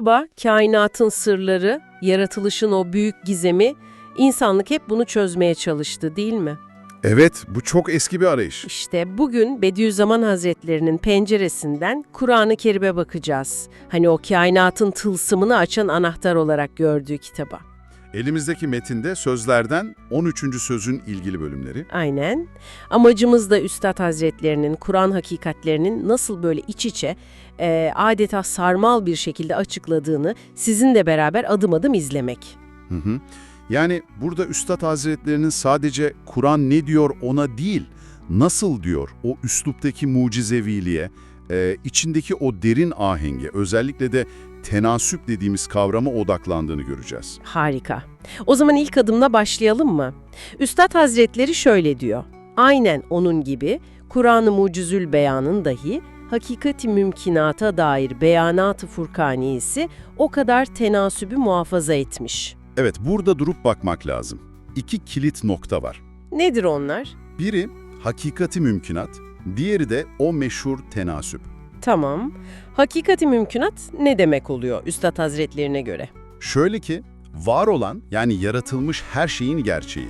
Merhaba, kainatın sırları, yaratılışın o büyük gizemi, insanlık hep bunu çözmeye çalıştı değil mi? Evet, bu çok eski bir arayış. İşte bugün Bediüzzaman Hazretlerinin penceresinden Kur'an-ı Kerim'e bakacağız. Hani o kainatın tılsımını açan anahtar olarak gördüğü kitaba. Elimizdeki metinde sözlerden 13. sözün ilgili bölümleri. Aynen. Amacımız da Üstad Hazretlerinin Kur'an hakikatlerinin nasıl böyle iç içe, e, adeta sarmal bir şekilde açıkladığını sizinle beraber adım adım izlemek. Hı hı. Yani burada Üstad Hazretlerinin sadece Kur'an ne diyor ona değil, nasıl diyor o üsluptaki mucizeviliğe, e, içindeki o derin ahenge, özellikle de tenasüp dediğimiz kavrama odaklandığını göreceğiz. Harika. O zaman ilk adımla başlayalım mı? Üstad Hazretleri şöyle diyor. Aynen onun gibi Kur'an-ı Mucizül Beyan'ın dahi hakikati mümkinata dair beyanat-ı furkaniyesi o kadar tenasübü muhafaza etmiş. Evet, burada durup bakmak lazım. İki kilit nokta var. Nedir onlar? Biri hakikati mümkinat, diğeri de o meşhur tenasüp. Tamam. Hakikati mümkünat ne demek oluyor Üstad Hazretlerine göre? Şöyle ki, var olan yani yaratılmış her şeyin gerçeği,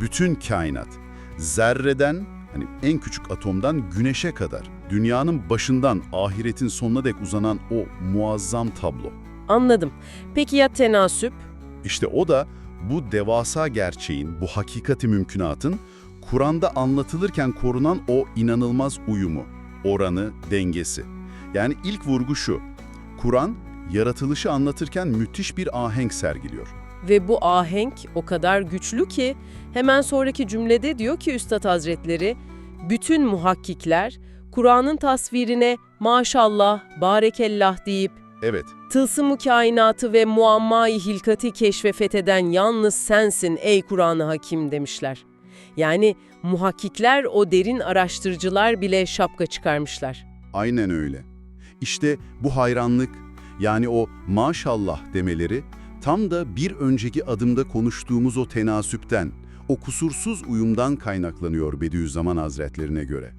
bütün kainat, zerreden hani en küçük atomdan güneşe kadar, dünyanın başından ahiretin sonuna dek uzanan o muazzam tablo. Anladım. Peki ya tenasüp? İşte o da bu devasa gerçeğin, bu hakikati mümkünatın Kur'an'da anlatılırken korunan o inanılmaz uyumu, oranı, dengesi. Yani ilk vurgu şu, Kur'an yaratılışı anlatırken müthiş bir ahenk sergiliyor. Ve bu ahenk o kadar güçlü ki hemen sonraki cümlede diyor ki Üstad Hazretleri, bütün muhakkikler Kur'an'ın tasvirine maşallah, barekellah deyip Evet, tılsımı kainatı ve muammayı hilkati keşfe fetheden yalnız sensin ey Kur'an-ı Hakim demişler. Yani muhakkikler o derin araştırıcılar bile şapka çıkarmışlar. aynen öyle. İşte bu hayranlık, yani o maşallah demeleri tam da bir önceki adımda konuştuğumuz o tenasüpten, o kusursuz uyumdan kaynaklanıyor Bediüzzaman Hazretlerine göre.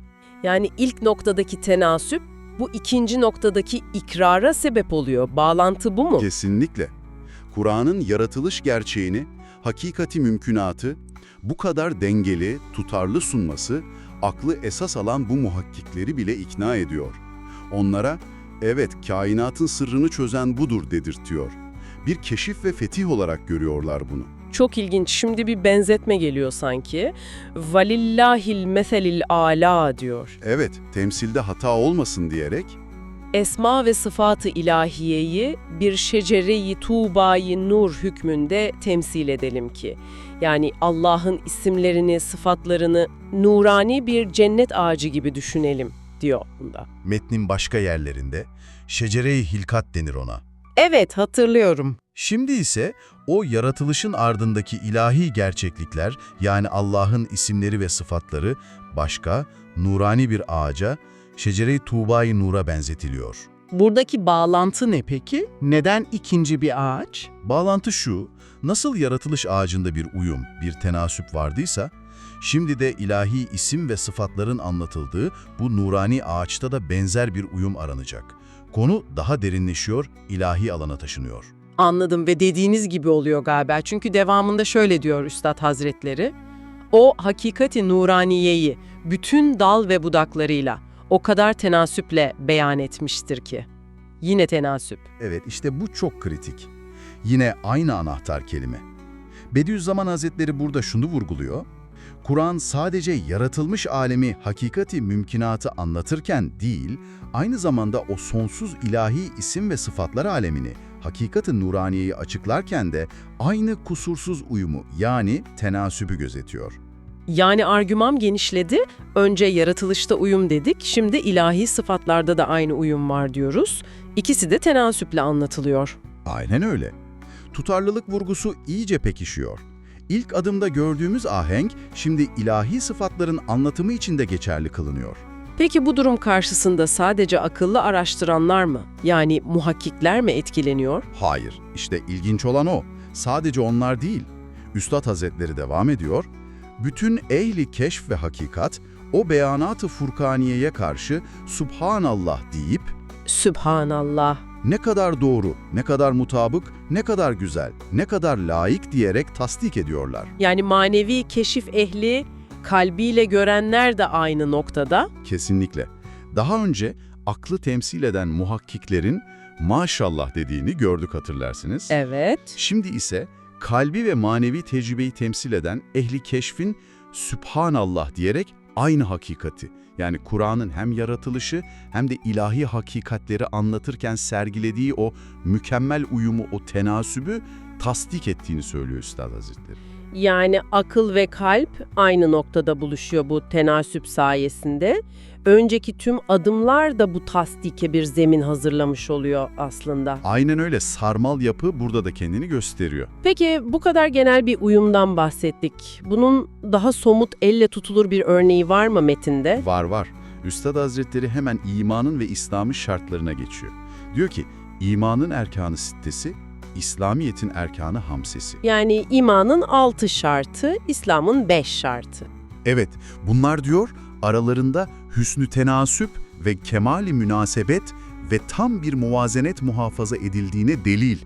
Yani ilk noktadaki tenasüp bu ikinci noktadaki ikrara sebep oluyor. Bağlantı bu mu? Kesinlikle. Kur'an'ın yaratılış gerçeğini, hakikati mümkünatı bu kadar dengeli, tutarlı sunması, aklı esas alan bu muhakkikleri bile ikna ediyor. Onlara, evet kainatın sırrını çözen budur dedirtiyor. Bir keşif ve fetih olarak görüyorlar bunu. Çok ilginç. Şimdi bir benzetme geliyor sanki. Valillahil meselil ala diyor. Evet, temsilde hata olmasın diyerek, Esma ve sıfatı ilahiyeyi bir şecere-i tuğbayı nur hükmünde temsil edelim ki. Yani Allah'ın isimlerini, sıfatlarını nurani bir cennet ağacı gibi düşünelim diyor bunda. Metnin başka yerlerinde şecere-i hilkat denir ona. Evet hatırlıyorum. Şimdi ise o yaratılışın ardındaki ilahi gerçeklikler yani Allah'ın isimleri ve sıfatları başka, nurani bir ağaca, şecere-i Tuğba-i Nur'a benzetiliyor. Buradaki bağlantı ne peki? Neden ikinci bir ağaç? Bağlantı şu, nasıl yaratılış ağacında bir uyum, bir tenasüp vardıysa, şimdi de ilahi isim ve sıfatların anlatıldığı bu nurani ağaçta da benzer bir uyum aranacak. Konu daha derinleşiyor, ilahi alana taşınıyor. Anladım ve dediğiniz gibi oluyor galiba. Çünkü devamında şöyle diyor Üstad Hazretleri. O hakikati nuraniyeyi bütün dal ve budaklarıyla o kadar tenasüple beyan etmiştir ki. Yine tenasüp. Evet, işte bu çok kritik. Yine aynı anahtar kelime. Bediüzzaman Hazretleri burada şunu vurguluyor. Kur'an sadece yaratılmış alemi, hakikati, mümkünatı anlatırken değil, aynı zamanda o sonsuz ilahi isim ve sıfatlar alemini, hakikati nuraniyeyi açıklarken de aynı kusursuz uyumu yani tenasübü gözetiyor. Yani argümam genişledi. Önce yaratılışta uyum dedik, şimdi ilahi sıfatlarda da aynı uyum var diyoruz. İkisi de tenasüple anlatılıyor. Aynen öyle. Tutarlılık vurgusu iyice pekişiyor. İlk adımda gördüğümüz ahenk şimdi ilahi sıfatların anlatımı için de geçerli kılınıyor. Peki bu durum karşısında sadece akıllı araştıranlar mı, yani muhakkikler mi etkileniyor? Hayır, işte ilginç olan o. Sadece onlar değil. Üstad Hazretleri devam ediyor. Bütün ehli keşf ve hakikat o beyanat-ı Furkaniye'ye karşı Subhanallah deyip Sübhanallah. ne kadar doğru, ne kadar mutabık, ne kadar güzel, ne kadar layık diyerek tasdik ediyorlar. Yani manevi keşif ehli, kalbiyle görenler de aynı noktada. Kesinlikle. Daha önce aklı temsil eden muhakkiklerin maşallah dediğini gördük hatırlarsınız. Evet. Şimdi ise kalbi ve manevi tecrübeyi temsil eden ehli keşfin Sübhanallah diyerek aynı hakikati, yani Kur'an'ın hem yaratılışı hem de ilahi hakikatleri anlatırken sergilediği o mükemmel uyumu, o tenasübü tasdik ettiğini söylüyor Üstad Hazretleri. Yani akıl ve kalp aynı noktada buluşuyor bu tenasüp sayesinde. Önceki tüm adımlar da bu tasdike bir zemin hazırlamış oluyor aslında. Aynen öyle sarmal yapı burada da kendini gösteriyor. Peki bu kadar genel bir uyumdan bahsettik. Bunun daha somut elle tutulur bir örneği var mı metinde? Var var. Üstad Hazretleri hemen imanın ve İslam'ın şartlarına geçiyor. Diyor ki, imanın erkanı sittesi, İslamiyet'in erkanı hamsesi. Yani imanın altı şartı, İslam'ın beş şartı. Evet, bunlar diyor aralarında hüsnü tenasüp ve kemali münasebet ve tam bir muvazenet muhafaza edildiğine delil.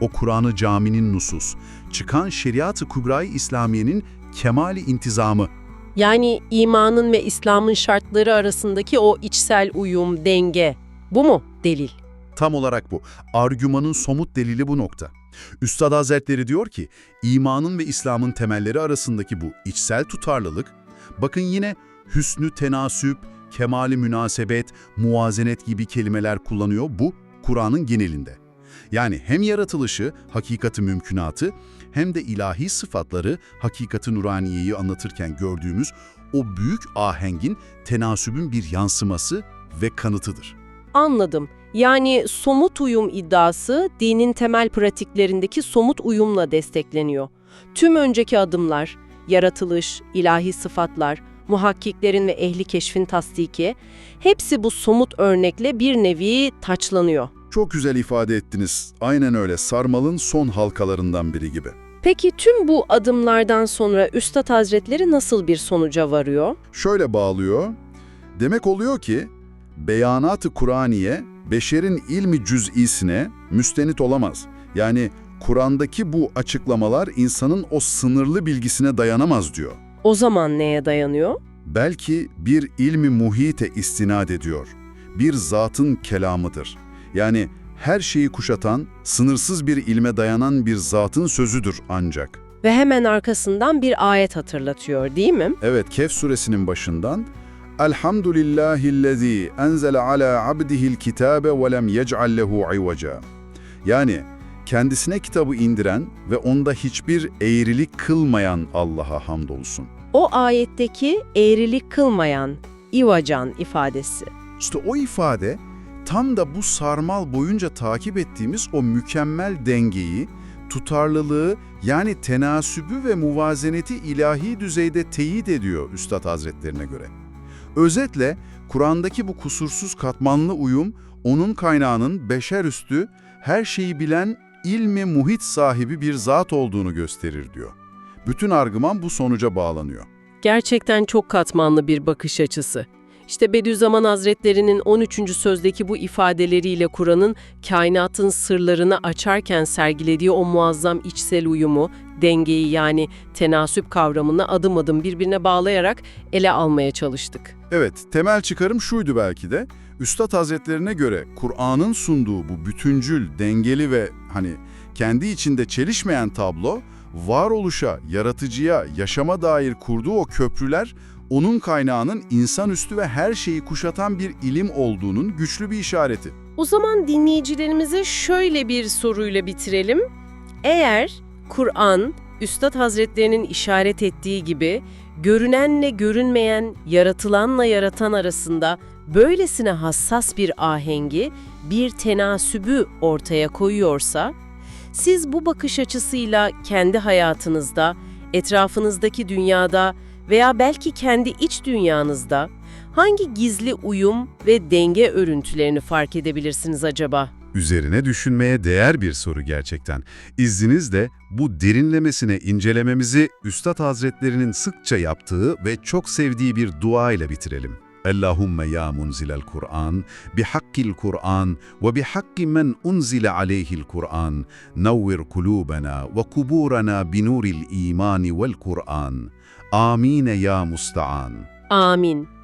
O Kur'an-ı Cami'nin nusus, çıkan şeriat-ı kübra-i İslamiye'nin kemali intizamı. Yani imanın ve İslam'ın şartları arasındaki o içsel uyum, denge. Bu mu delil? Tam olarak bu. Argümanın somut delili bu nokta. Üstad Hazretleri diyor ki, imanın ve İslam'ın temelleri arasındaki bu içsel tutarlılık, bakın yine hüsnü tenasüp, kemali münasebet, muvazenet gibi kelimeler kullanıyor bu Kur'an'ın genelinde. Yani hem yaratılışı, hakikati mümkünatı, hem de ilahi sıfatları, hakikati nuraniyeyi anlatırken gördüğümüz o büyük ahengin tenasübün bir yansıması ve kanıtıdır. Anladım. Yani somut uyum iddiası dinin temel pratiklerindeki somut uyumla destekleniyor. Tüm önceki adımlar, yaratılış, ilahi sıfatlar, muhakkiklerin ve ehli keşfin tasdiki, hepsi bu somut örnekle bir nevi taçlanıyor. Çok güzel ifade ettiniz. Aynen öyle sarmalın son halkalarından biri gibi. Peki tüm bu adımlardan sonra Üstad Hazretleri nasıl bir sonuca varıyor? Şöyle bağlıyor. Demek oluyor ki beyanat-ı Kur'aniye beşerin ilmi cüz'isine müstenit olamaz. Yani Kur'an'daki bu açıklamalar insanın o sınırlı bilgisine dayanamaz diyor. O zaman neye dayanıyor? Belki bir ilmi muhite istinad ediyor. Bir zatın kelamıdır. Yani her şeyi kuşatan, sınırsız bir ilme dayanan bir zatın sözüdür ancak. Ve hemen arkasından bir ayet hatırlatıyor değil mi? Evet, Kehf suresinin başından Elhamdülillahillezî enzele ala abdihil kitabe ve lem yec'al lehu ivaca. Yani kendisine kitabı indiren ve onda hiçbir eğrilik kılmayan Allah'a hamdolsun. O ayetteki eğrilik kılmayan, ivacan ifadesi. İşte o ifade tam da bu sarmal boyunca takip ettiğimiz o mükemmel dengeyi, tutarlılığı yani tenasübü ve muvazeneti ilahi düzeyde teyit ediyor Üstad Hazretlerine göre. Özetle Kur'an'daki bu kusursuz katmanlı uyum onun kaynağının beşer üstü, her şeyi bilen ilmi muhit sahibi bir zat olduğunu gösterir diyor. Bütün argüman bu sonuca bağlanıyor. Gerçekten çok katmanlı bir bakış açısı. İşte Bediüzzaman Hazretleri'nin 13. sözdeki bu ifadeleriyle Kur'an'ın kainatın sırlarını açarken sergilediği o muazzam içsel uyumu, dengeyi yani tenasüp kavramını adım adım birbirine bağlayarak ele almaya çalıştık. Evet, temel çıkarım şuydu belki de. Üstad Hazretlerine göre Kur'an'ın sunduğu bu bütüncül, dengeli ve hani kendi içinde çelişmeyen tablo, varoluşa, yaratıcıya, yaşama dair kurduğu o köprüler, onun kaynağının insanüstü ve her şeyi kuşatan bir ilim olduğunun güçlü bir işareti. O zaman dinleyicilerimize şöyle bir soruyla bitirelim. Eğer Kur'an, Üstad Hazretlerinin işaret ettiği gibi görünenle görünmeyen, yaratılanla yaratan arasında böylesine hassas bir ahengi, bir tenasübü ortaya koyuyorsa, siz bu bakış açısıyla kendi hayatınızda, etrafınızdaki dünyada veya belki kendi iç dünyanızda hangi gizli uyum ve denge örüntülerini fark edebilirsiniz acaba? Üzerine düşünmeye değer bir soru gerçekten. İzninizle bu derinlemesine incelememizi Üstad Hazretlerinin sıkça yaptığı ve çok sevdiği bir dua ile bitirelim. Allahümme ya munzilel Kur'an, bi hakkil Kur'an ve bi hakki men unzile aleyhil Kur'an, navvir kulubena ve kuburana bi nuril imani vel Kur'an. Amine ya Musta'an. Amin.